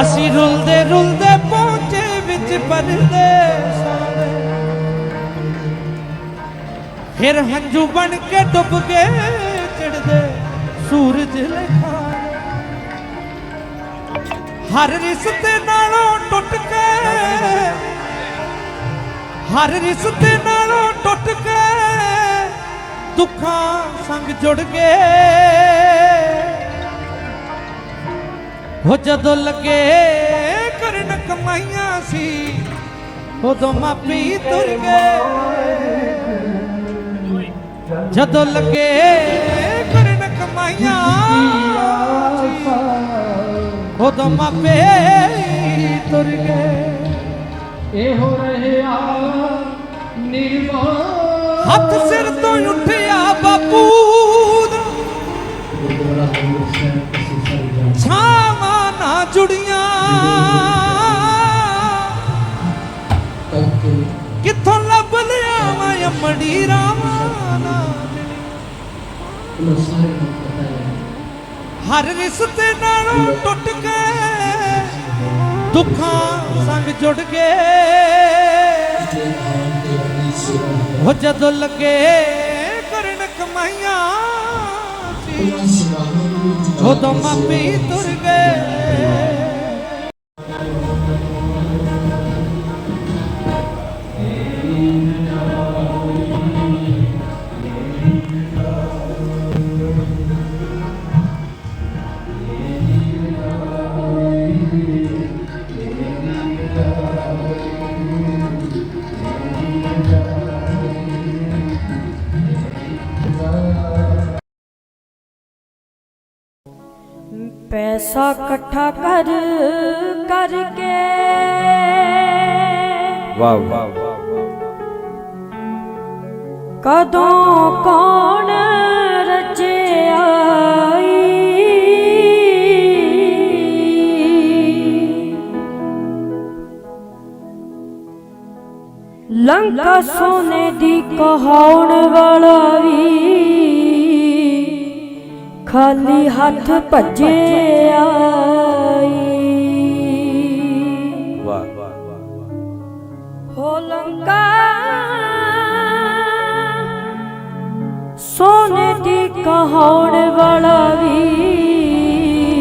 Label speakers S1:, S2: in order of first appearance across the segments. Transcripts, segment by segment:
S1: ਅਸੀਂ ਰੁਲਦੇ ਰੁਲਦੇ ਪਹੁੰਚੇ ਵਿੱਚ ਪਰਦੇਸਾਂ ਦੇ ਫਿਰ ਹੰਝੂ ਬਣ ਕੇ ਡੁੱਬ ਕੇ ਚੜਦੇ ਸੂਰਜ ਲਖਾ ਹਰ ਰਿਸ਼ਤੇ ਨਾਲੋਂ ਟੁੱਟ ਕੇ, ਹਰ ਰਿਸ਼ਤੇ ਨਾਲੋਂ ਟੁੱਟ ਕੇ ਦੁੱਖਾਂ ਸੰਗ ਜੁੜ ਗਏ। ਹੋ ਜਦੋਂ ਲੱਗੇ ਕਰਨ ਕਮਾਈਆਂ ਸੀ ਉਦੋਂ ਮਾਪੀ ਤੁਰ ਗਏ। ਜਦੋਂ ਲੱਗੇ ਕਰਨ ਕਮਾਈਆਂ ਉਦੋਂ ਮਾਪੇ ਤੁਰ ਗਏ।
S2: ਇਹੋ ਰਹਿਆ ਨਿਰਵਾਣ
S1: ਹੱਥ ਸਿਰ ਤੋਂ ਉੱਠਿਆ ਬਾਪੂ। ਜੁੜੀਆਂ। ਕਿੱਥੋਂ ਲੱਭ ਲਿਆ ਮੈਂ ਅਮੜੀ ਰਾਵਾਂ ਨਾ
S2: ਉਹਨਾਂ ਸਾਰੇ ਨੂੰ ਪਤਾ ਹੈ।
S1: ਹਰ ਰਿਸ਼ਤੇ ਨਾਲੋਂ ਟੁੱਟ ਕੇ ਦੁੱਖਾਂ ਸੰਗ ਜੁੜ
S2: ਕਿ। ਹੋ
S1: ਜਦੋਂ ਲੱਗੇ ਕਰਨ ਕਮਾਈਆਂ ਸੀ
S2: ਉਹਨਾਂ ਸੇਵਾਵਾਂ ਨੂੰ ਜੁਟਾ
S1: ਉਦੋਂ
S3: ਖਾਲੀ ਹੱਥ ਭੱਜੇ ਆਈ।
S4: ਵਾਹ।
S3: ਹੋ ਲੰਕਾ ਸੋਨੇ ਦੀ ਕਹਾਉਣ ਵਾਲਾ ਵੀ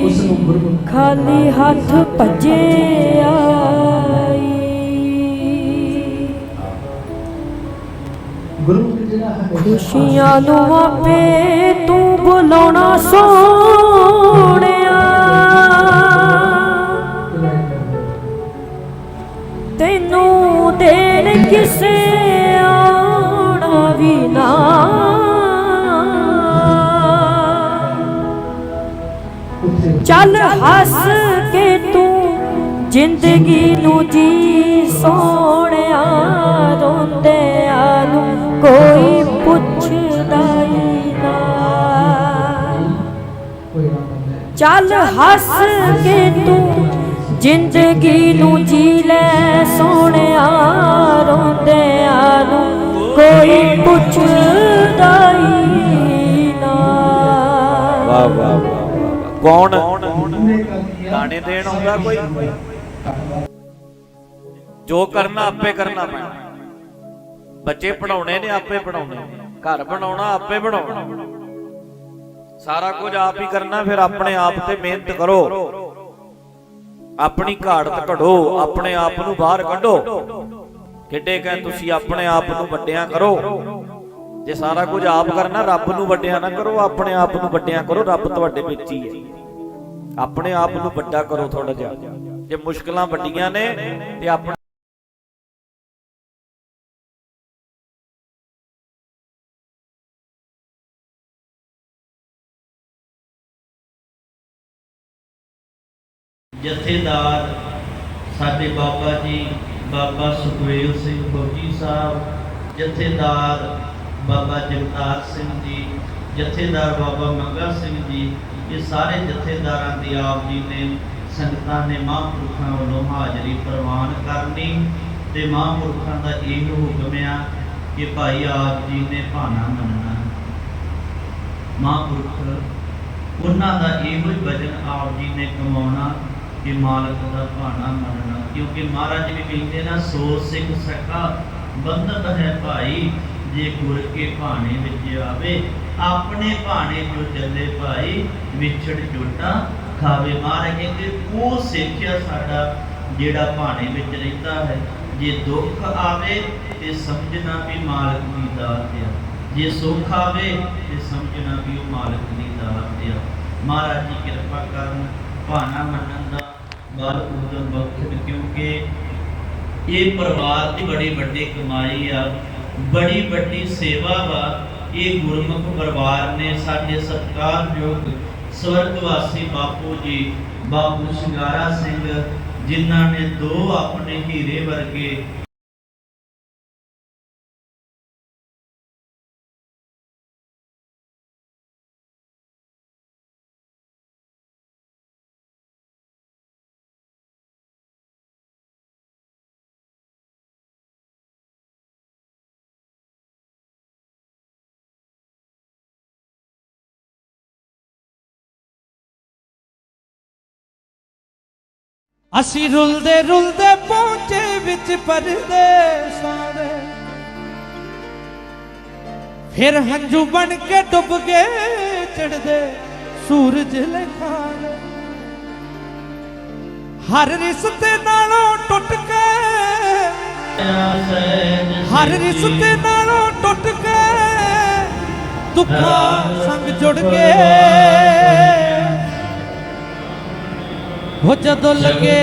S2: ਉਸ ਨੂੰ ਗੁਰਮੁਖ
S3: ਖਾਲੀ ਹੱਥ ਭੱਜੇ ਆਈ। ਖੁਸ਼ੀਆਂ ਨੂੰ ਆਪੇ ਤੂੰ ਬੁਲਾਉਣਾ ਸੋਹਣਿਆ। ਤੈਨੂੰ ਦੇਣ ਕਿਸੇ ਆਉਣਾ ਵੀ ਨਾ। ਚੱਲ ਹੱਸ ਕੇ ਤੂੰ ਜ਼ਿੰਦਗੀ ਨੂੰ ਜੀ ਸੋਹਣਿਆ। ਰੋਂਦਿਆਂ ਨੂੰ ਕੋਈ ਚੱਲ ਹੱਸ ਕੇ ਤੂੰ ਜ਼ਿੰਦਗੀ ਨੂੰ ਜੀ ਲੈ ਸੋਹਣਿਆ ਰੋਂਦਿਆਂ ਨੂੰ ਕੋਈ ਪੁੱਛਦਾ ਹੀ ਨਾ।
S4: ਵਾਹ ਵਾਹ ਵਾਹ ਕੌਣ?
S2: ਉਹਨੇ
S4: ਦੇਣ ਆਉਂਦਾ ਕੋਈ? ਜੋ ਕਰਨਾ ਆਪੇ ਕਰਨਾ ਪੈਣਾ। ਬੱਚੇ ਪੜਾਉਣੇ ਨੇ, ਆਪੇ ਪੜਾਉਣੇ ਘਰ ਬਣਾਉਣਾ, ਆਪੇ ਬਣਾਉਣਾ। ਸਾਰਾ ਕੁਝ ਆਪ ਹੀ ਕਰਨਾ, ਫਿਰ ਆਪਣੇ ਆਪ ਤੇ ਮਿਹਨਤ ਕਰੋ। ਆਪਣੀ ਘਾੜਤ ਘੜੋ ਆਪਣੇ ਆਪ ਨੂੰ ਬਾਹਰ ਕੱਢੋ। ਕਿੱਡੇ ਕਹੇ ਤੁਸੀਂ ਆਪਣੇ ਆਪ ਨੂੰ ਵੱਡਿਆਂ ਕਰੋ। ਜੇ ਸਾਰਾ ਕੁਝ ਆਪ ਕਰਨਾ, ਰੱਬ ਨੂੰ ਵੱਡਿਆਂ ਨਾ ਕਰੋ, ਆਪਣੇ ਆਪ ਨੂੰ ਵੱਡਿਆਂ ਕਰੋ, ਰੱਬ ਤੁਹਾਡੇ ਵਿੱਚ ਹੀ ਹੈ। ਆਪਣੇ ਆਪ ਨੂੰ ਵੱਡਾ ਕਰੋ ਥੋੜਾ ਜਿਹਾ। ਜੇ ਮੁਸ਼ਕਲਾਂ ਵੱਡੀਆਂ ਨੇ ਤੇ ਆਪਣੇ
S5: ਜਥੇਦਾਰ ਸਾਡੇ ਬਾਬਾ ਜੀ, ਬਾਬਾ ਸੁਖਵੇਲ ਸਿੰਘ ਫੌਜੀ ਸਾਹਿਬ, ਜਥੇਦਾਰ ਬਾਬਾ ਜਗਤਾਰ ਸਿੰਘ ਜੀ, ਜਥੇਦਾਰ ਬਾਬਾ ਮੰਗਾ ਸਿੰਘ ਜੀ, ਇਹ ਸਾਰੇ ਜਥੇਦਾਰਾਂ ਦੀ ਆਪ ਜੀ ਨੇ ਸੰਗਤਾਂ ਨੇ ਮਹਾਂਪੁਰਖਾਂ ਵੱਲੋਂ ਹਾਜ਼ਰੀ ਪ੍ਰਵਾਨ ਕਰਨੀ ਤੇ ਮਹਾਂਪੁਰਖਾਂ ਦਾ ਇਹ ਹੁਕਮ ਆ ਕਿ ਭਾਈ ਆਪ ਜੀ ਨੇ ਭਾਣਾ ਮੰਨਣਾ। ਮਹਾਂਪੁਰਖ, ਉਹਨਾਂ ਦਾ ਇਹੋ ਹੀ ਵਜਨ ਆਪ ਜੀ ਨੇ ਕਮਾਉਣਾ ਕਿ ਮਾਲਕ ਦਾ ਭਾਣਾ ਮੰਨਣਾ। ਕਿਉਂਕਿ ਮਹਾਰਾਜ ਵੀ ਕਹਿੰਦੇ ਨਾ, ਸੋ ਸਿੱਖ ਸਕਾ ਬੰਧਨ ਹੈ ਭਾਈ, ਜੇ ਗੁਰ ਕੇ ਭਾਣੇ ਵਿੱਚ ਆਵੇ, ਆਪਣੇ ਭਾਣੇ ਜੋ ਚੱਲੇ ਭਾਈ, ਵਿਛੜ ਜੋਟਾ ਖਾਵੇ। ਮਹਾਰਾਜ ਕਹਿੰਦੇ, ਉਹ ਸਿੱਖਿਆ ਸਾਡਾ ਜਿਹੜਾ ਭਾਣੇ ਵਿੱਚ ਰਹਿੰਦਾ ਹੈ। ਜੇ ਦੁੱਖ ਆਵੇ ਤੇ ਸਮਝਣਾ ਵੀ ਮਾਲਕ ਦੀ ਦਾਤ ਆ। ਜੇ ਸੁੱਖ ਆਵੇ ਤੇ ਸਮਝਣਾ ਵੀ ਉਹ ਮਾਲਕ ਦੀ ਦਾਤ ਆ। ਮਹਾਰਾਜ ਜੀ ਕਿਰਪਾ ਕਰਨ ਭਾਣਾ ਮੰਨਣ ਦਾ ਬਲ ਉਦਮ ਬਖਸ਼ਣ ਕਿਉਂਕਿ ਇਹ ਪਰਿਵਾਰ ਦੀ ਬੜੀ ਵੱਡੀ ਕਮਾਈ ਆ, ਬੜੀ ਵੱਡੀ ਸੇਵਾ ਵਾ। ਇਹ ਗੁਰਮੁਖ ਪਰਿਵਾਰ ਨੇ ਸਾਡੇ ਸਤਿਕਾਰਯੋਗ ਸਵਰਗਵਾਸੀ ਬਾਪੂ ਜੀ, ਬਾਪੂ ਸ਼ਿੰਗਾਰਾ ਸਿੰਘ, ਜਿਨ੍ਹਾਂ ਨੇ ਦੋ ਆਪਣੇ ਹੀਰੇ ਵਰਗੇ
S1: ਅਸੀਂ ਰੁਲਦੇ ਰੁਲਦੇ ਪਹੁੰਚੇ ਵਿੱਚ ਪਰਦੇਸਾਂ ਦੇ ਫਿਰ ਹੰਝੂ ਬਣ ਕੇ ਡੁੱਬ ਗਏ ਚੜਦੇ ਸੂਰਜ ਲਖਾਂਗੇ ਹਰ ਰਿਸ਼ਤੇ ਨਾਲੋਂ ਟੁੱਟ ਕੇ। ਹਰ ਰਿਸ਼ਤੇ ਨਾਲੋਂ ਟੁੱਟ ਕੇ ਦੁੱਖਾਂ ਸੰਗ ਜੁੜ ਗਏ। ਉਹ ਜਦੋਂ ਲੱਗੇ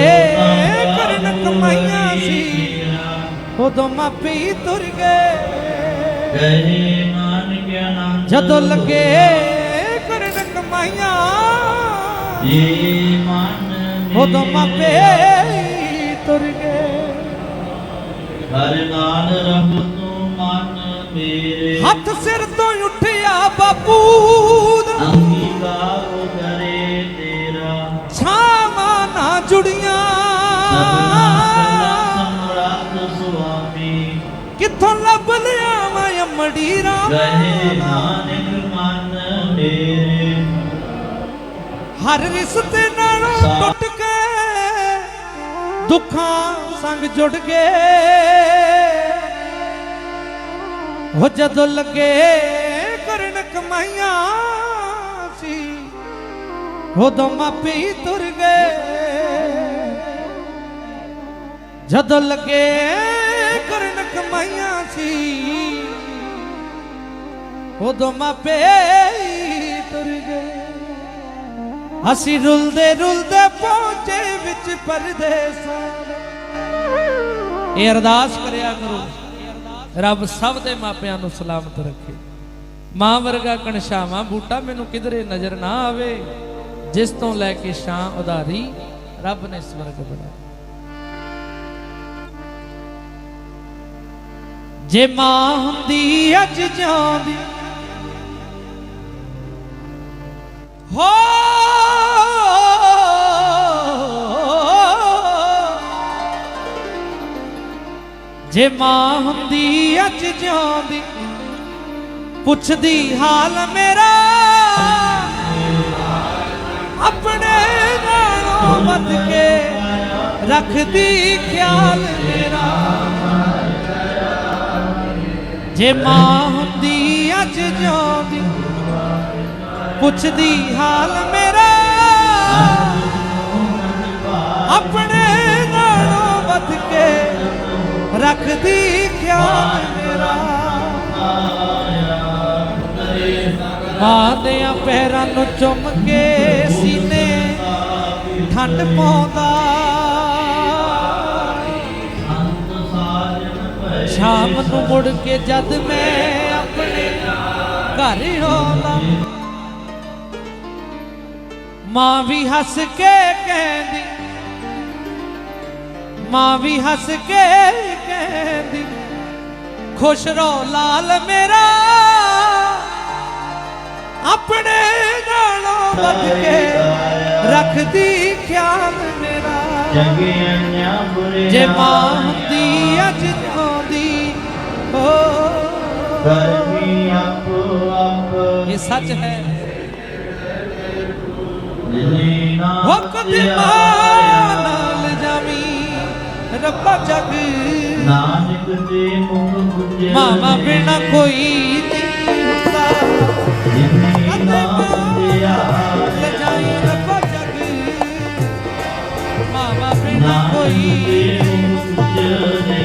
S1: ਕਰਨ ਕਮਾਈਆਂ ਸੀ ਉਦੋਂ ਮਾਪੇ ਹੀ ਤੁਰ ਗਏ। ਜਦੋਂ ਲੱਗੇ ਕਰਨ ਕਮਾਈਆਂ।
S5: ਇਹ ਮਨ
S1: ਉਦੋਂ ਮਾਪੇ ਹੀ ਤੁਰ ਗਏ।
S5: ਹਰ ਨਾਲ ਰਬ ਤੂੰ ਮਨ ਮੇਰੇ
S1: ਹੱਥ ਸਿਰ ਤੋਂ ਉੱਠਿਆ ਬਾਪੂ। ਰਾਮ।
S5: ਗਏ ਨਾਨਕ ਮਨ ਮੇਰੇ
S1: ਹਰ ਰਿਸ਼ਤੇ ਨਾਲੋਂ ਟੁੱਟ ਕੇ ਦੁੱਖਾਂ ਸੰਗ ਜੁੜ ਗਏ। ਉਹ ਜਦੋਂ ਲੱਗੇ ਕਰਨ ਕਮਾਈਆਂ ਸੀ ਉਦੋਂ ਮਾਪੇ ਹੀ ਤੁਰ ਗਏ। ਜਦੋਂ ਲੱਗੇ ਉਦੋਂ ਮਾਪੇ ਤੁਰ ਗਏ। ਅਸੀਂ ਰੁਲਦੇ ਰੁਲਦੇ ਪਹੁੰਚੇ ਵਿੱਚ ਪਰਦੇਸਾਂ ਇਹ ਅਰਦਾਸ ਕਰਿਆ ਕਰੋ, ਰੱਬ ਸਭ ਦੇ ਮਾਪਿਆਂ ਨੂੰ ਸਲਾਮਤ ਰੱਖੇ। ਮਾਂ ਵਰਗਾ ਕਣਸ਼ਾਵਾਂ ਬੂਟਾ ਮੈਨੂੰ ਕਿਧਰੇ ਨਜ਼ਰ ਨਾ ਆਵੇ। ਜਿਸ ਤੋਂ ਲੈ ਕੇ ਛਾਂ ਉਧਾਰੀ ਰੱਬ ਨੇ ਸਵਰਗ ਬਣਾਇਆ। ਜੇ ਮਾਂ ਹੁੰਦੀ, ਅੱਜ ਜਾਂਦੀ ਹੋ। ਜੇ ਮਾਂ ਹੁੰਦੀ ਅੱਜ ਜਿਉਂਦੀ, ਪੁੱਛਦੀ ਹਾਲ ਮੇਰਾ। ਆਪਣੇ ਨਾਲੋਂ ਵੱਧ ਕੇ ਰੱਖਦੀ ਖਿਆਲ ਮੇਰਾ। ਜੇ ਮਾਂ ਹੁੰਦੀ ਅੱਜ ਜੋ ਪੁੱਛਦੀ ਹਾਲ ਮੇਰਾ। ਆਪਣੇ ਨਾਲੋਂ ਵੱਧ ਕੇ ਰੱਖਦੀ ਖਿਆਲ ਮੇਰਾ। ਮਾਂ ਦੇ ਪੈਰਾਂ ਨੂੰ ਚੁੰਮ ਕੇ ਸੀਨੇ ਠੰਡ ਪਾਉਂਦਾ। ਸ਼ਾਮ ਨੂੰ ਮੁੜ ਕੇ ਜਦ ਮੈਂ ਆਪਣੇ ਘਰ ਆਉਂਦਾ। ਮਾਂ ਵੀ ਹੱਸ ਕੇ ਕਹਿੰਦੀ ਮਾਂ ਵੀ ਹੱਸ ਕੇ ਕਹਿੰਦੀ ਖੁਸ਼ ਰਹੋ ਲਾਲ ਮੇਰਾ ਆਪਣੇ ਨਾਲੋਂ ਵੱਧ ਕੇ ਰੱਖਦੀ ਖਿਆਲ ਮੇਰਾ।
S5: ਚੰਗੀਆਂ ਬੁਰੀਆਂ
S1: ਜੇ ਮਾਂ ਹੁੰਦੀ ਅੱਜ ਜਿਉਂਦੀ ਹੋ
S5: ਕਰਮੀ ਆਪੋ ਆਪ
S1: ਇਹ ਸੱਚ ਹੈ।
S5: ਜਿਨੇ ਨਾਮ
S1: ਵਕਤ
S5: ਧਿਆਇਆ।
S1: ਨਾਲ ਜਾਵੀ ਰੱਬਾ ਜਗ
S5: ਨਾਨਕ ਦੇ ਮੁਖ ਗੁਜਰ
S1: ਮਾਵਾ ਬਿਨਾ ਕੋਈ ਨਹੀਂ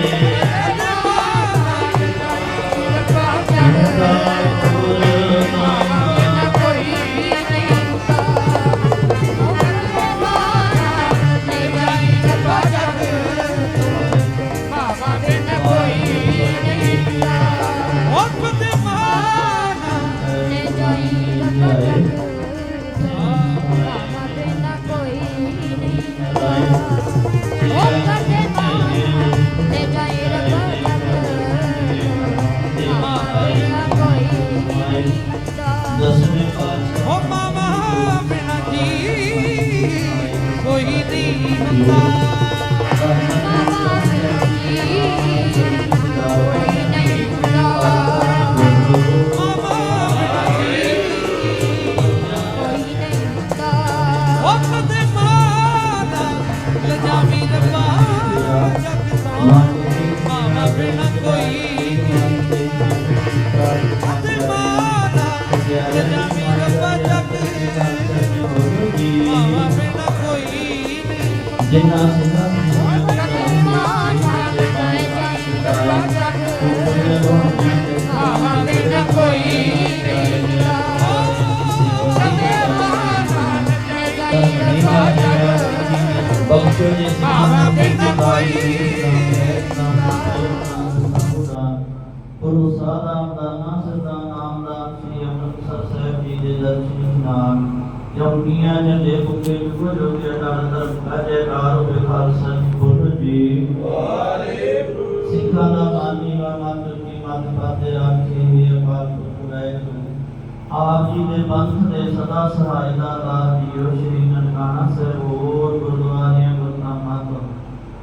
S5: ਜੰਮੀਆਂ ਜਲੇ ਬੁਕੇ ਗੁਰੂ ਜੋ ਕੇ ਅਟਲ ਧਰਮ ਹੋਵੇ ਖਾਲਸਾ ਜੀ ਜੀ। ਵਾਹਿਗੁਰੂ ਸਿੱਖਾਂ ਦਾ ਬਾਨੀ ਵਾ ਮਤ ਕੀ ਮਤ ਪਾਤੇ ਰਾਖੇ ਹੋਏ ਅਪਾਰ ਗੁਰਪੁਰਾਇ ਆਪ ਜੀ ਦੇ ਪੰਥ ਦੇ ਸਦਾ ਸਹਾਇਤਾ ਦਾਸ ਜੀਓ ਸ਼੍ਰੀ ਨਨਕਾਣਾ ਸਾਹਿਬ ਹੋਰ ਗੁਰਦੁਆਰਿਆਂ ਗੁਰਨਾਮਾਂ ਤੋਂ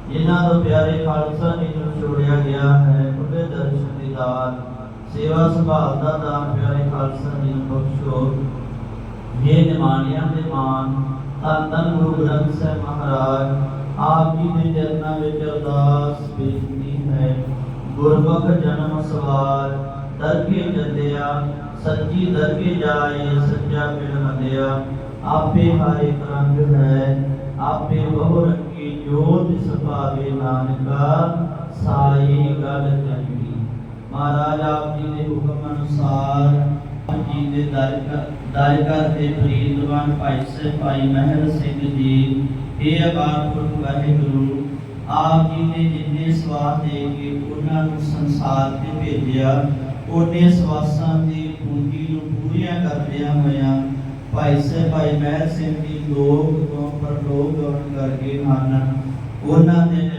S5: ਜਿਨ੍ਹਾਂ ਤੋਂ ਪਿਆਰੇ ਖਾਲਸਾ ਜੀ ਨੂੰ ਛੋੜਿਆ ਗਿਆ ਹੈ ਉਹਦੇ ਦਰਸ਼ਨ ਦੀ ਦਾਤ। ਸੇਵਾ ਸੰਭਾਲ ਦਾ ਦਾਨ ਪਿਆਰੇ ਖਾਲਸਾ ਜੀ ਨੂੰ ਬਖਸ਼ੋ। ਇਹ ਨਿਮਾਣਿਆਂ ਦੇ ਮਾਨ, ਧੰਨ ਧੰਨ ਗੁਰੂ ਗ੍ਰੰਥ ਸਾਹਿਬ ਮਹਾਰਾਜ, ਆਪ ਜੀ ਦੇ ਚਰਨਾਂ ਵਿੱਚ ਅਰਦਾਸ ਬੇਨਤੀ ਹੈ। ਗੁਰਮੁਖ ਜਨਮ ਸਵਾਰ ਦਰਗੇ ਜੰਦਿਆ, ਸੱਚੀ ਦਰਗੇ ਜਾਏ, ਸੱਚਾ ਪਿਲ ਮੰਦਿਆ ਆਪੇ ਹਰ ਰੰਗ ਹੈ, ਆਪੇ ਬਹੁ ਰੰਗੀ ਜੋਤ ਸੁਭਾਵੇ ਨਾਨਕਾ, ਸਾਈ ਗਲ ਚੰਗੀ ਮਹਾਰਾਜ ਆਪ ਜੀ ਦੇ ਹੁਕਮ ਅਨੁਸਾਰ, ਆਪ ਜੀ ਦੇ ਦਰ ਦਰ ਘਰ ਦੇ ਭਾਈ ਸਾਹਿਬ ਭਾਈ ਮਹਿਰ ਸਿੰਘ ਜੀ, ਇਹ ਅਕਾਲ ਪੁਰਖ ਵਾਹਿਗੁਰੂ, ਆਪ ਜੀ ਨੇ ਜਿੰਨੇ ਸਵਾਸ ਦੇ ਕੇ ਉਹਨਾਂ ਨੂੰ ਸੰਸਾਰ ਤੇ ਭੇਜਿਆ, ਉਹਨੇ ਸਵਾਸਾਂ ਦੀ ਪੂੰਜੀ ਨੂੰ ਪੂਰੀਆਂ ਕਰਦਿਆਂ ਹੋਇਆਂ ਭਾਈ ਸਾਹਿਬ ਭਾਈ ਮਹਿਰ ਸਿੰਘ ਜੀ ਲੋਕ ਤੋਂ ਪਰਲੋਕ ਗਮਨ ਕਰ ਹਨ ਉਹਨਾਂ ਦੇ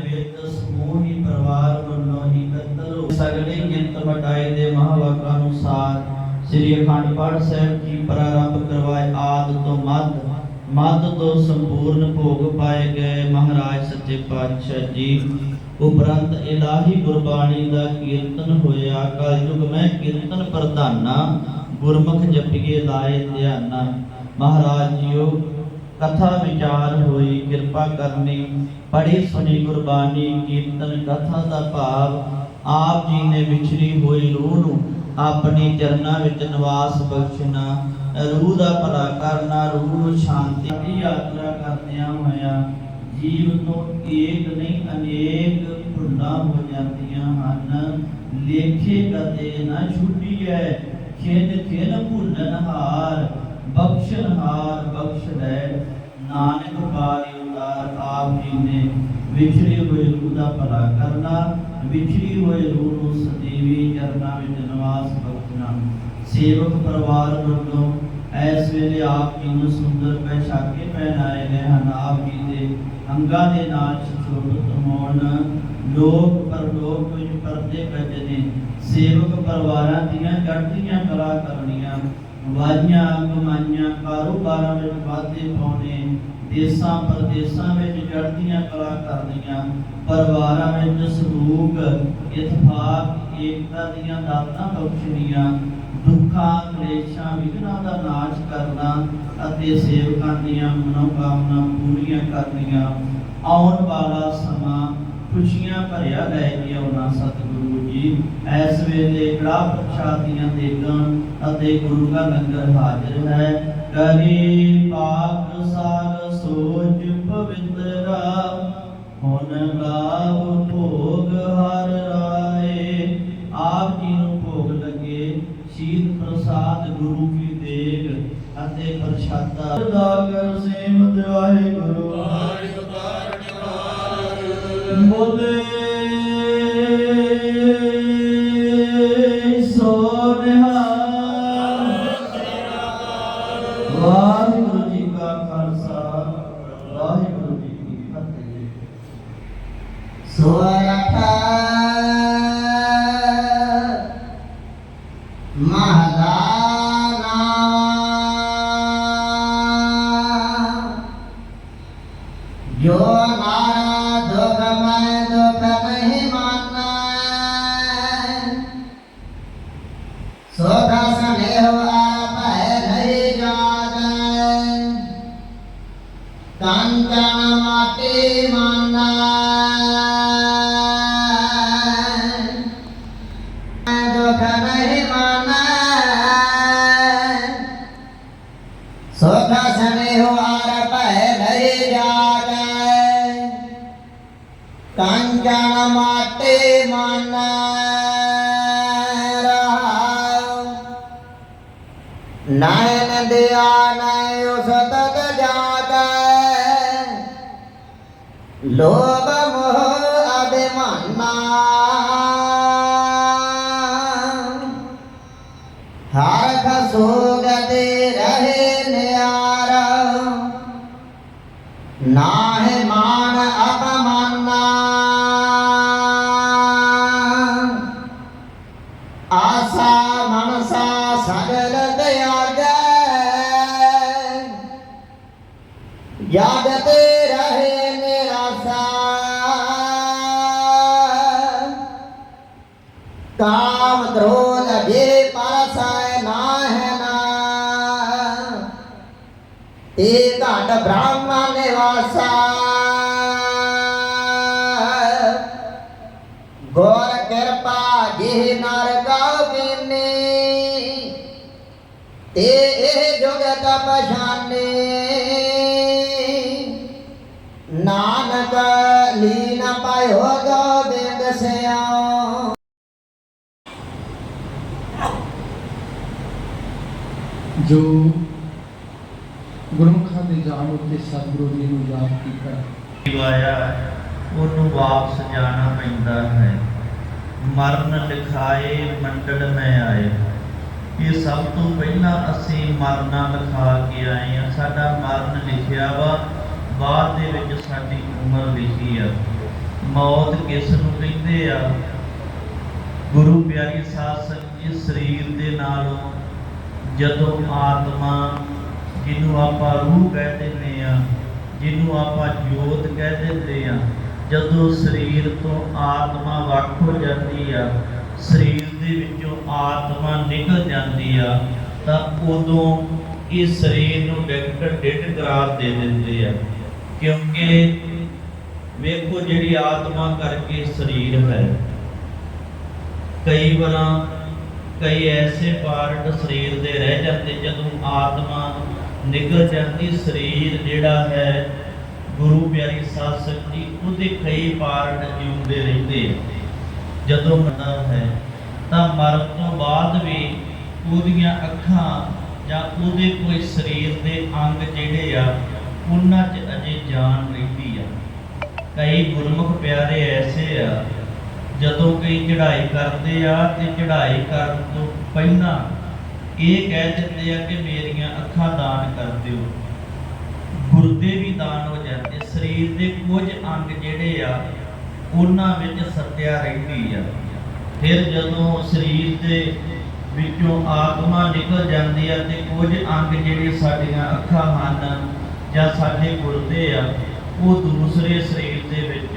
S5: ਸ੍ਰੀ ਅਖੰਡ ਪਾਠ ਸਾਹਿਬ ਜੀ ਪ੍ਰਾਰੰਭ ਕਰਵਾਏ, ਆਦ ਤੋਂ ਮੱਧ ਮੱਧ ਤੋਂ ਸੰਪੂਰਨ ਭੋਗ ਪਾਏ ਗਏ ਮਹਾਰਾਜ ਸੱਚੇ ਪਾਤਸ਼ਾਹ ਜੀ। ਉਪਰੰਤ ਇਲਾਹੀ ਗੁਰਬਾਣੀ ਦਾ ਕੀਰਤਨ ਹੋਇਆ, ਕਲਯੁਗ ਮੈਂ ਕੀਰਤਨ ਪ੍ਰਧਾਨਾ, ਗੁਰਮੁਖ ਜਪੀਏ ਲਾਏ ਧਿਆਨਾ। ਮਹਾਰਾਜ ਜੀਓ, ਕਥਾ ਵਿਚਾਰ ਹੋਈ, ਕਿਰਪਾ ਕਰਨੀ ਪੜੀ ਸੁਣੀ ਗੁਰਬਾਣੀ, ਕੀਰਤਨ ਕਥਾ ਦਾ ਭਾਵ, ਆਪ ਜੀ ਨੇ ਵਿਛੜੀ ਹੋਈ ਰੂਹ ਨੂੰ ਆਪਣੀ ਚਰਨਾਂ ਵਿੱਚ ਨਿਵਾਸ ਬਖਸ਼ਣਾ, ਰੂਹ ਦਾ ਭਲਾ ਕਰਨਾ, ਰੂਹ ਨੂੰ ਸ਼ਾਂਤੀ ਦੀ ਯਾਤਰਾ ਕਰਦਿਆਂ ਹੋਇਆਂ ਜੀਵ ਤੋਂ ਏਕ ਨਹੀਂ ਅਨੇਕ ਭੁੱਲਾਂ ਹੋ ਜਾਂਦੀਆਂ ਹਨ। ਲੇਖੇ ਕਦੇ ਨਾ ਛੁੱਟੀਐ ਖੇਦ ਖੇਦ ਭੁੱਲਨ ਹਾਰ ਬਖਸ਼ਣ ਹਾਰ ਬਖਸ਼ ਲੈ। ਨਾਨਕ ਪਾਰੀ ਉਤਾਰ ਆਪ ਜੀ ਨੇ, ਵਿਛੜੀ ਹੋਈ ਰੂਹ ਦਾ ਭਲਾ ਕਰਨਾ, ਵਿਛੜੀ ਹੋਈ ਰੂਹ ਨੂੰ ਸਦੀਵੀ ਵਿੱਚ ਨਿਵਾਸ ਬਖਸ਼ਣਾ ਸੇਵਕ ਪਰਿਵਾਰ ਵੱਲੋਂ ਇਸ ਵੇਲੇ ਆਪ ਜੀ ਨੂੰ ਸੁੰਦਰ ਪੈਸ਼ਾਕੇ ਪਹਿਨਾਏ ਗਏ ਹਨ। ਆਪ ਜੀ ਦੇ ਅੰਗਾਂ ਦੇ ਨਾਲ ਸੁਸ਼ੋਭਿਤ ਹੋਣ। ਲੋਕ ਪਰਲੋਕ ਵਿੱਚ ਪਰਦੇ ਕੱਜਦੇ ਸੇਵਕ ਪਰਿਵਾਰਾਂ ਦੀਆਂ ਚੜ੍ਹਦੀਆਂ ਕਲਾ ਕਰਨੀਆਂ। ਵਾਜੀਆਂ ਕਮਾਈਆਂ, ਕਾਰੋਬਾਰਾਂ ਵਿੱਚ ਵਾਧੇ ਪਾਉਣੇ। ਦੇਸਾਂ ਪ੍ਰਦੇਸਾਂ ਵਿੱਚ ਜੜਦੀਆਂ ਕਲਾ ਕਰਨੀਆਂ, ਪਰਿਵਾਰਾਂ ਵਿੱਚ ਸਲੂਕ ਇਤਫਾਕ ਏਕਤਾ ਦੀਆਂ ਦਾਤਾਂ ਬਖਸ਼ਣੀਆਂ, ਦੁੱਖਾਂ, ਕਲੇਸ਼ਾਂ, ਵਿਘਨਾਂ ਦਾ ਨਾਸ਼ ਕਰਨਾ ਅਤੇ ਸੇਵਕਾਂ ਦੀਆਂ ਮਨੋਕਾਮਨਾ ਪੂਰੀਆਂ ਕਰਨੀਆਂ। ਆਉਣ ਵਾਲਾ ਸਮਾਂ ਖੁਸ਼ੀਆਂ ਭਰਿਆ ਲੈ ਕੇ ਆਉਣਾ ਸਤਿਗੁਰੂ ਜੀ ਇਸ ਵੇਲੇ ਕੜਾ ਪ੍ਰਸ਼ਾਦੀਆਂ ਦੇਗਾਂ ਅਤੇ ਗੁਰੂ ਦਾ ਲੰਗਰ ਹਾਜ਼ਰ ਹੈ। ਕਰੀ ਪਾਕ ਸਾਰ ਸੋਚ ਪਵਿੱਤਰਾ ਹੁਣ ਲਾਭ ਭੋਗ ਹਰ ਰਾਏ। ਆਪ ਜੀ ਨੂੰ ਭੋਗ ਲੱਗੇ ਸ਼ੀਤ ਪ੍ਰਸਾਦ ਗੁਰੂ ਕੀ ਦੇਗ ਅਤੇ ਪ੍ਰਸ਼ਾਦਾ। ਦਾਗਰ ਸੇਵਤ ਵਾਹਿਗੁਰੂ। ਬੋਲੇ ਜੋ
S6: ਲੋਭ ਮੋਹ ਗੋਰ ਕਿਰਪਾ ਜਿਹ ਨਰ ਗਾਉ ਬੀਨੀ ਤੇ ਇਹ ਜੁਗਤ ਪਛਾਨੇ। ਨਾਨਕ ਲੀਨ ਪਾਇਓ ਗੋਬਿੰਦ ਸਿਆਉ
S2: ਜੋ ਗੁਰਮੁਖਾਂ ਦੇ ਜਾਣ ਉੱਤੇ ਸਤਿਗੁਰੂ ਜੀ ਨੂੰ ਯਾਦ ਕੀਤਾ।
S5: ਆਇਆ ਉਹਨੂੰ ਵਾਪਸ ਜਾਣਾ ਪੈਂਦਾ ਹੈ। ਮਰਨ ਲਿਖਾਏ, ਮੰਡਲ ਮੈਂ ਆਏ। ਇਹ ਸਭ ਤੋਂ ਪਹਿਲਾਂ ਅਸੀਂ ਮਰਨਾ ਲਿਖਾ ਕੇ ਆਏ ਆ ਸਾਡਾ ਮਰਨ ਲਿਖਿਆ ਵਾ, ਬਾਅਦ ਦੇ ਵਿੱਚ ਸਾਡੀ ਉਮਰ ਲਿਖੀ ਆ। ਮੌਤ ਕਿਸ ਨੂੰ ਕਹਿੰਦੇ ਆ? ਗੁਰੂ ਪਿਆਰੀ ਸਾਧ ਸੰਗਤ ਜੀ ਸਰੀਰ ਦੇ ਨਾਲੋਂ ਜਦੋਂ ਆਤਮਾ, ਜਿਹਨੂੰ ਆਪਾਂ ਰੂਹ ਕਹਿ ਦਿੰਦੇ ਆ ਜਿਹਨੂੰ ਆਪਾਂ ਜੋਤ ਕਹਿ ਦਿੰਦੇ ਆ ਜਦੋਂ ਸਰੀਰ ਤੋਂ ਆਤਮਾ ਵੱਖ ਹੋ ਜਾਂਦੀ ਆ, ਸਰੀਰ ਦੇ ਵਿੱਚੋਂ ਆਤਮਾ ਨਿਕਲ ਜਾਂਦੀ ਆ, ਤਾਂ ਉਦੋਂ ਇਹ ਸਰੀਰ ਨੂੰ ਡਾਕਟਰ ਡਿੱਡ ਕਰਾਰ ਦੇ ਦਿੰਦੇ ਆ। ਕਿਉਂਕਿ ਵੇਖੋ ਜਿਹੜੀ ਆਤਮਾ ਕਰਕੇ ਸਰੀਰ ਹੈ। ਕਈ ਵਾਰਾਂ ਕਈ ਐਸੇ ਪਾਰਟ ਸਰੀਰ ਦੇ ਰਹਿ ਜਾਂਦੇ ਜਦੋਂ ਆਤਮਾ ਨਿਕਲ ਜਾਂਦੀ, ਸਰੀਰ ਜਿਹੜਾ ਹੈ ਗੁਰੂ ਪਿਆਰੀ ਸਾਧ ਸੰਗਤ ਜੀ ਉਹਦੇ ਕਈ ਪਾਰਟ ਜਿਉਂਦੇ ਰਹਿੰਦੇ ਆ। ਜਦੋਂ ਮਰਦਾ ਹੈ, ਤਾਂ ਮਰਨ ਤੋਂ ਬਾਅਦ ਵੀ ਉਹਦੀਆਂ ਅੱਖਾਂ ਜਾਂ ਉਹਦੇ ਕੋਈ ਸਰੀਰ ਦੇ ਅੰਗ ਜਿਹੜੇ ਆ, ਉਹਨਾਂ 'ਚ ਅਜੇ ਜਾਨ ਰਹਿੰਦੀ ਆ ਕਈ ਗੁਰਮੁਖ ਪਿਆਰੇ ਐਸੇ ਆ, ਜਦੋਂ ਕਈ ਚੜ੍ਹਾਈ ਕਰਦੇ ਆ ਤੇ ਚੜ੍ਹਾਈ ਕਰਨ ਤੋਂ ਪਹਿਲਾਂ ਇਹ ਕਹਿ ਦਿੰਦੇ ਆ ਕਿ ਮੇਰੀਆਂ ਅੱਖਾਂ ਦਾਨ ਕਰ ਦਿਓ ਗੁਰਦੇ ਵੀ ਦਾਨ ਹੋ ਜਾਂਦੇ, ਸਰੀਰ ਦੇ ਕੁਝ ਅੰਗ ਜਿਹੜੇ ਆ, ਉਹਨਾਂ ਵਿੱਚ ਸੱਤਿਆ ਰਹਿੰਦੀ ਆ। ਫਿਰ ਜਦੋਂ ਸਰੀਰ ਦੇ ਵਿੱਚੋਂ ਆਤਮਾ ਨਿਕਲ ਜਾਂਦੀ ਆ ਤੇ ਕੁਝ ਅੰਗ ਜਿਹੜੇ ਸਾਡੀਆਂ ਅੱਖਾਂ ਹਨ ਜਾਂ ਸਾਡੇ ਗੁਰਦੇ ਆ, ਉਹ ਦੂਸਰੇ ਸਰੀਰ ਦੇ ਵਿੱਚ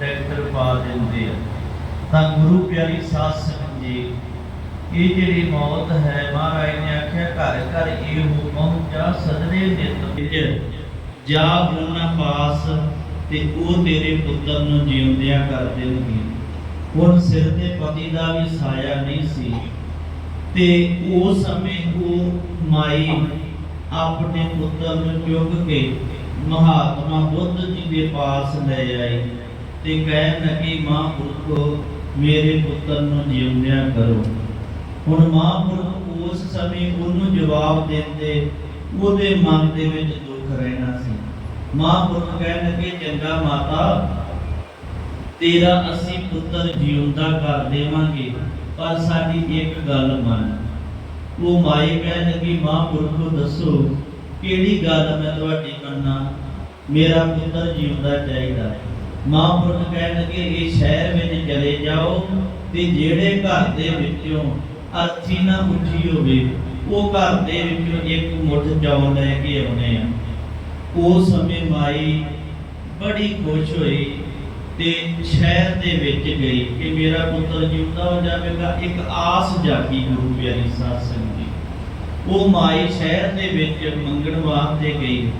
S5: ਟੈਕਟਰ ਪਾ ਦਿੰਦੇ ਆ। ਤਾਂ ਗੁਰੂ ਪਿਆਰੀ ਸਾਧ ਸੰਗਤ ਜੀ, ਇਹ ਜਿਹੜੀ ਮੌਤ ਹੈ, ਮਹਾਰਾਜ ਨੇ ਆਖਿਆ, ਘਰ ਘਰ ਇਹ ਹੋ ਪਹੁੰਚਾ ਸਦਰੇ ਨਿਤ ਵਿੱਚ ਜਾ ਹੋਣਾ ਪਾਸ ਤੇ ਉਹ ਤੇਰੇ ਪੁੱਤਰ ਨੂੰ ਜਿਉਂਦਿਆਂ ਕਰ ਦੇਣਗੇ ਹੁਣ ਸਿਰ ਤੇ ਪਤੀ ਦਾ ਵੀ ਸਾਇਆ ਨਹੀਂ ਸੀ। ਤੇ ਉਸ ਸਮੇਂ ਉਹ ਮਾਈ ਆਪਣੇ ਪੁੱਤਰ ਨੂੰ ਚੁੱਕ ਕੇ ਮਹਾਤਮਾ ਬੁੱਧ ਜੀ ਦੇ ਪਾਸ ਲੈ ਆਈ ਤੇ ਕਹਿਣ ਲੱਗੀ, ਮਹਾਂਪੁਰਖੋ, ਮੇਰੇ ਪੁੱਤਰ ਨੂੰ ਜਿਉਂਦਿਆਂ ਕਰੋ। ਹੁਣ ਮਹਾਂਪੁਰਖ ਉਸ ਸਮੇਂ ਉਹਨੂੰ ਜਵਾਬ ਦਿੰਦੇ, ਉਹਦੇ ਮਨ ਦੇ ਵਿੱਚ ਰਹਿਣਾ ਸੀ। ਮਹਾਂਪੁਰਖ ਕਹਿਣ ਲੱਗੇ, ਚੰਗਾ ਮਾਤਾ, ਤੇਰਾ ਅਸੀਂ ਪੁੱਤਰ ਜਿਉਂਦਾ ਕਰ ਦੇਵਾਂਗੇ, ਪਰ ਸਾਡੀ ਇੱਕ ਗੱਲ ਮੰਨ। ਉਹ ਮਾਈ ਕਹਿਣ ਲੱਗੀ, ਮਹਾਂਪੁਰਖੋ, ਦੱਸੋ, ਕਿਹੜੀ ਗੱਲ ਮੈਂ ਤੁਹਾਡੀ ਮੰਨਾਂ ਮੇਰਾ ਪੁੱਤਰ ਜਿਉਂਦਾ ਚਾਹੀਦਾ? ਹੈ ਮਹਾਂਪੁਰਖ ਕਹਿਣ ਲੱਗੇ, ਇਹ ਸ਼ਹਿਰ ਵਿੱਚ ਚਲੇ ਜਾਓ ਤੇ ਜਿਹੜੇ ਘਰ ਦੇ ਵਿੱਚੋਂ ਅਰਥੀ ਨਾ ਉੱਠੀ ਹੋਵੇ, ਉਹ ਘਰ ਦੇ ਵਿੱਚੋਂ ਇੱਕ ਮੁੱਠ ਚੌਲ ਲੈ ਕੇ ਆਉਣੇ ਆ। ਉਸ ਸਮੇਂ ਮਾਈ ਬੜੀ ਖੁਸ਼ ਹੋਈ ਤੇ ਸ਼ਹਿਰ ਦੇ ਵਿੱਚ ਗਈ ਕਿ ਮੇਰਾ ਪੁੱਤਰ ਜਿਉਂਦਾ ਹੋ ਜਾਵੇਗਾ, ਇੱਕ ਆਸ ਜਾਗੀ ਗੁਰੂ ਪਿਆਰੀ ਸਾਧ ਸੰਗਤ ਜੀ ਉਹ ਮਾਈ ਸ਼ਹਿਰ ਦੇ ਵਿੱਚ ਮੰਗਣ ਵਾਸਤੇ ਗਈ।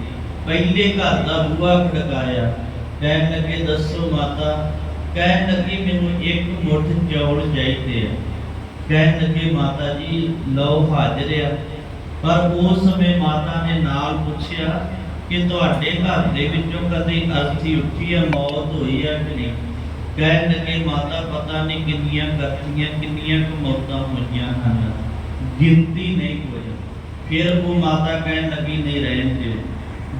S5: ਪਹਿਲੇ ਘਰ ਦਾ ਬੂਹਾ ਖੜਕਾਇਆ। ਕਹਿਣ ਲੱਗੇ, ਦੱਸੋ ਮਾਤਾ। ਕਹਿਣ ਲੱਗੀ, ਮੈਨੂੰ ਇੱਕ ਮੁੱਠ ਚੌਲ ਚਾਹੀਦੇ ਆ। ਕਹਿਣ ਲੱਗੇ, ਮਾਤਾ ਜੀ, ਲਓ ਹਾਜ਼ਰ ਆ। ਪਰ ਉਸ ਸਮੇਂ ਮਾਤਾ ਨੇ ਨਾਲ ਪੁੱਛਿਆ ਕਿ ਤੁਹਾਡੇ ਘਰ ਦੇ ਵਿੱਚੋਂ ਕਦੇ ਅਰਥੀ ਉੱਠੀ ਹੈ ਮੌਤ ਹੋਈ ਹੈ ਕਿ ਨਹੀਂ? ਕਹਿਣ ਲੱਗੇ, ਮਾਤਾ, ਪਤਾ ਨਹੀਂ ਕਿੰਨੀਆਂ ਕਰਤੀਆਂ ਕਿੰਨੀਆਂ ਕੁ ਮੌਤਾਂ ਹੋਈਆਂ ਹਨ। ਗਿਣਤੀ ਨਹੀਂ ਕੋਈ। ਫਿਰ ਉਹ ਮਾਤਾ ਕਹਿਣ ਲੱਗੀ, ਨਹੀਂ, ਰਹਿਣ ਦਿਓ।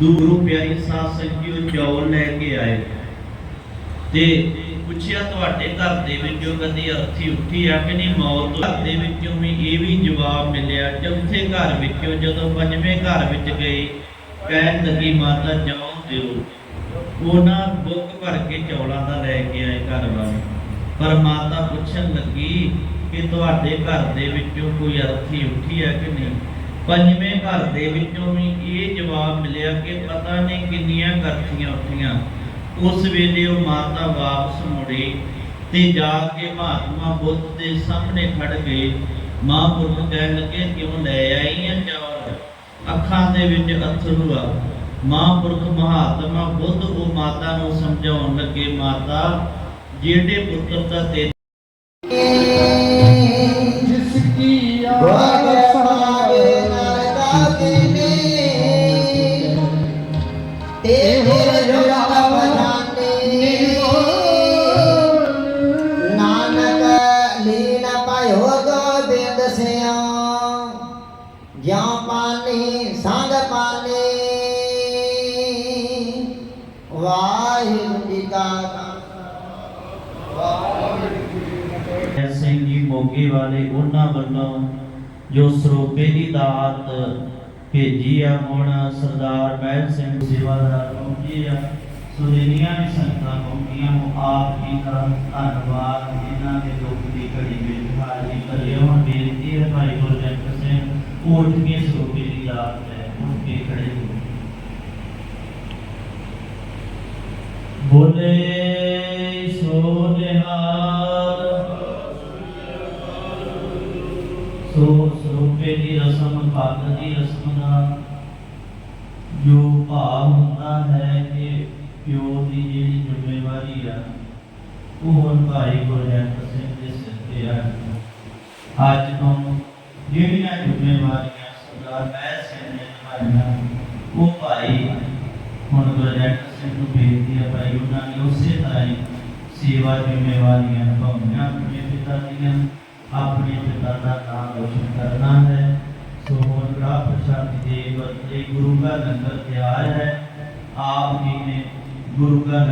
S5: ਦੂਰੋਂ ਪਿਆਰੀ ਸਾਧ ਸੰਗਤ ਚੌਲ ਲੈ ਕੇ ਆਏ। ਤੇ ਪੁੱਛਿਆ, ਤੁਹਾਡੇ ਘਰ ਦੇ ਵਿੱਚੋਂ ਕਦੀ ਅਰਥੀ ਉੱਠੀ ਆ ਕਿ ਨਹੀਂ? ਮੌਤ ਘਰ ਦੇ ਵਿੱਚੋਂ ਵੀ ਇਹ ਵੀ ਜਵਾਬ ਮਿਲਿਆ, ਚੌਥੇ ਘਰ ਵਿੱਚੋਂ ਜਦੋਂ ਪੰਜਵੇਂ ਘਰ ਵਿੱਚ ਗਏ ਕਹਿਣ ਲੱਗੀ, ਮਾਤਾ, ਜਾਓ ਦਿਓ। ਉਹਨਾਂ ਬੁੱਕ ਭਰ ਕੇ ਚੌਲਾਂ ਦਾ ਲੈ ਕੇ ਆਏ ਘਰ ਵਾਲੇ। ਪਰ ਮਾਤਾ ਪੁੱਛਣ ਲੱਗੀ ਕਿ ਤੁਹਾਡੇ ਘਰ ਦੇ ਵਿੱਚੋਂ ਕੋਈ ਅਰਥੀ ਉੱਠੀ ਹੈ ਕਿ ਨਹੀਂ? ਪੰਜਵੇਂ ਘਰ ਦੇ ਵਿੱਚੋਂ ਵੀ ਇਹ ਜਵਾਬ ਮਿਲਿਆ ਕਿ ਪਤਾ ਨਹੀਂ ਕਿੰਨੀਆਂ ਕਰਥੀਆਂ ਉੱਠੀਆਂ। ਉਸ ਵੇਲੇ ਉਹ ਮਾਤਾ ਵਾਪਸ ਮੁੜੀ ਤੇ ਜਾ ਕੇ ਮਹਾਤਮਾ ਬੁੱਧ ਦੇ ਸਾਹਮਣੇ ਖੜ ਗਏ। ਮਹਾਂਪੁਰਖ ਕਹਿਣ ਲੱਗੇ, ਕਿਉਂ ਲੈ ਆਈ ਹੈ ਚੌਲ ਅੱਖਾਂ ਦੇ ਵਿੱਚ ਅਥਰੂ ਆ। ਮਹਾਂਪੁਰਖ ਮਹਾਤਮਾ ਬੁੱਧ ਉਹ ਮਾਤਾ ਨੂੰ ਸਮਝਾਉਣ ਲੱਗੇ, ਮਾਤਾ, ਜਿਹੜੇ ਪੁੱਤਰ ਦਾ ਵਾਲੇ ਉਹਨਾਂ ਵੱਲੋਂ ਜੋ ਸਰੋਪੇ ਦੀ ਦਾਤ ਭੇਜੀ ਆ ਹੁਣ ਸਰਦਾਰ ਮਹਿਲ ਸਿੰਘ ਸੇਵਾਦਾਰ ਪਹੁੰਚੇ ਆ ਸੁਨੇਰੀਆਂ ਵੀ ਸੰਗਤਾਂ ਪਹੁੰਚੀਆਂ ਉਹ ਆਪ ਜੀ ਦਾ ਧੰਨਵਾਦ ਇਹਨਾਂ ਦੇ ਦੁੱਖ ਦੀ ਘੜੀ ਵਿੱਚ ਹਾਜ਼ਰੀ ਭਰੇ ਹੁਣ ਬੇਨਤੀ ਹੈ ਭਾਈ ਗੁਰਜੰਟ ਸਿੰਘ ਉਹ ਉੱਠ ਕੇ ਸਰੋਪੇ ਦੀ ਦਾਤ ਲੈ ਉੱਠ ਕੇ ਖੜੇ ਹੋ ਬੋਲੇ ਸੋ ਨਿਹਾਲ ਸੋ ਸਰੂਪੇ ਦੀ ਰਸਮ ਭਗਤ ਦੀ ਰਸਮ ਦਾ ਜੋ ਭਾਵ ਹੁੰਦਾ ਹੈ ਕਿ ਪਿਓ ਦੀ ਜਿਹੜੀ ਜ਼ਿੰਮੇਵਾਰੀ ਆ, ਉਹ ਹੁਣ ਭਾਈ ਗੁਰਜੰਟ ਸਿੰਘ ਦੇ ਸਿਰ ਤੇ ਆ ਅੱਜ ਤੋਂ ਜਿਹੜੀਆਂ ਜ਼ਿੰਮੇਵਾਰੀਆਂ ਸਰਦਾਰ ਮਹਿ ਸਿੰਘ ਨੇ ਨਿਭਾਈਆਂ, ਉਹ ਭਾਈ ਹੁਣ ਗੁਰਜੰਟ ਸਿੰਘ ਨੂੰ ਬੇਨਤੀ ਹੈ ਭਾਈ, ਉਹਨਾਂ ਨੇ ਉਸੇ ਤਰ੍ਹਾਂ ਹੀ ਸੇਵਾ ਜ਼ਿੰਮੇਵਾਰੀਆਂ ਨਿਭਾਉਣੀਆਂ, ਆਪਣੇ ਪਿਤਾ ਦੀਆਂ। ਆਪਣੇ ਪਿਤਾ ਦਾ ਨਾਮ ਰੋਸ਼ਨ ਕਰਨਾ ਹੈ। ਸੋ ਹੁਣ ਗ੍ਰਾਹ ਪ੍ਰਸ਼ਾਦ ਦੇ ਵਰਤੇ ਗੁਰੂ ਦਾ ਲੰਗਰ ਤਿਆਰ ਹੈ। ਆਪ ਜੀ ਨੇ ਗੁਰੂ ਦਾ